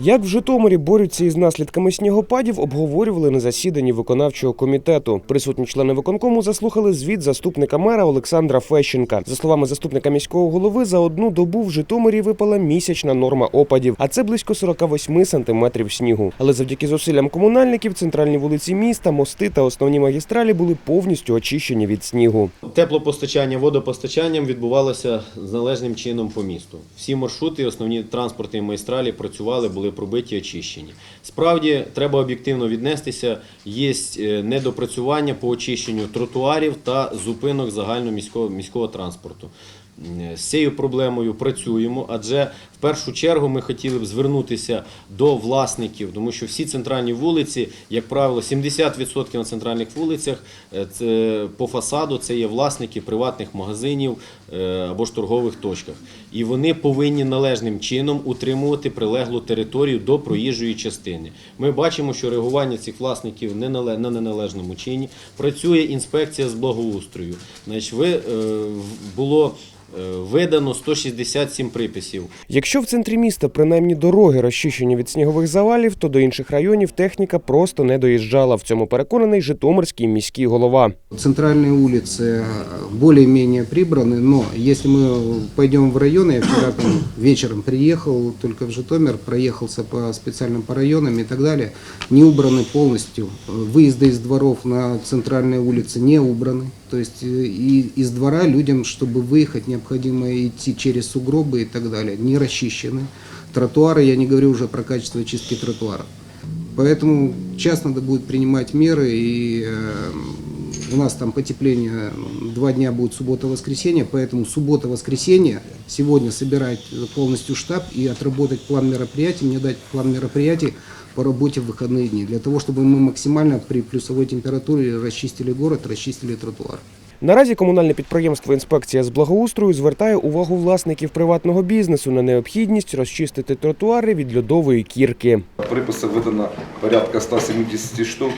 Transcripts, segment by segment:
Як в Житомирі борються із наслідками снігопадів, обговорювали на засіданні виконавчого комітету. Присутні члени виконкому заслухали звіт заступника мера Олександра Фещенка. За словами заступника міського голови, за одну добу в Житомирі випала місячна норма опадів, а це близько 48 сантиметрів снігу. Але завдяки зусиллям комунальників центральні вулиці міста, мости та основні магістралі були повністю очищені від снігу. Теплопостачання, водопостачанням відбувалося належним чином по місту. Всі маршрути, основні транспортні магістралі працювали, були пробиті, очищені. Справді, треба об'єктивно віднестися. Є е, недопрацювання по очищенню тротуарів та зупинок загальноміського міського, транспорту. З цією проблемою працюємо, адже першу чергу ми хотіли б звернутися до власників, тому що всі центральні вулиці, як правило, 70% на центральних вулицях е, це по фасаду це є власники приватних магазинів е, або ж торгових точках. І вони повинні належним чином утримувати прилеглу територію до проїжджої частини. Ми бачимо, що реагування цих власників не на неналежному чині. Працює інспекція з благоустрою. Значить, ви, е, було видано 167 приписів. Якщо в центрі міста принаймні дороги розчищені від снігових завалів, то до інших районів техніка просто не доїжджала. В цьому переконаний Житомирський міський голова. Центральные улицы э, более-менее прибраны, но если мы пойдем в районы, я вчера там вечером приехал только в Житомир, проехался по специальным по районам и так далее, не убраны полностью. Выезды из дворов на центральные улицы не убраны. То есть э, и из двора людям, чтобы выехать, необходимо идти через сугробы и так далее, не расчищены. Тротуары, я не говорю уже про качество очистки тротуаров. Поэтому сейчас надо будет принимать меры, и э, у нас там потепление, ну, два дня будет суббота-воскресенье, поэтому суббота-воскресенье сегодня собирать полностью штаб и отработать план мероприятий, мне дать план мероприятий по работе в выходные дни, для того, чтобы мы максимально при плюсовой температуре расчистили город, расчистили тротуар. Наразі комунальне підприємство інспекція з благоустрою звертає увагу власників приватного бізнесу на необхідність розчистити тротуари від льодової кірки. Приписи видано порядка 170 штук.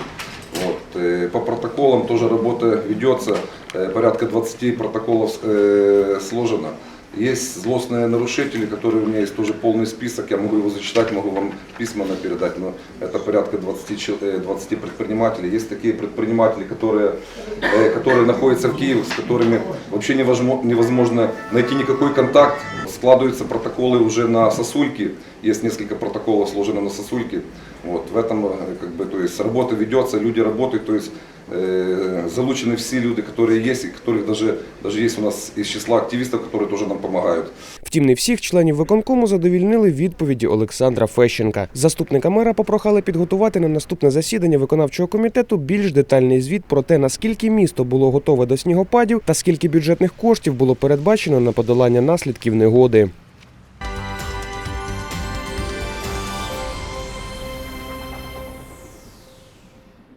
По протоколам тоже работа ведется, порядка 20 протоколов сложено. Есть злостные нарушители, которые у меня есть тоже полный список, я могу его зачитать, могу вам письменно передать, но это порядка 20, чел- э, 20 предпринимателей. Есть такие предприниматели, которые, э, которые находятся в Киеве, с которыми вообще невозможно, невозможно найти никакой контакт. Складываются протоколы уже на сосульки, есть несколько протоколов сложено на сосульки. Вот, в этом э, как бы, то есть работа ведется, люди работают, то есть э, залучены все люди, которые есть, и которых даже, даже есть у нас из числа активистов, которые тоже нам помогают. Втім, не всіх членів виконкому задовільнили відповіді Олександра Фещенка. Заступника мера попрохали підготувати на наступне засідання виконавчого комітету більш детальний звіт про те, наскільки місто було готове до снігопадів та скільки бюджетних коштів було передбачено на подолання наслідків негоди.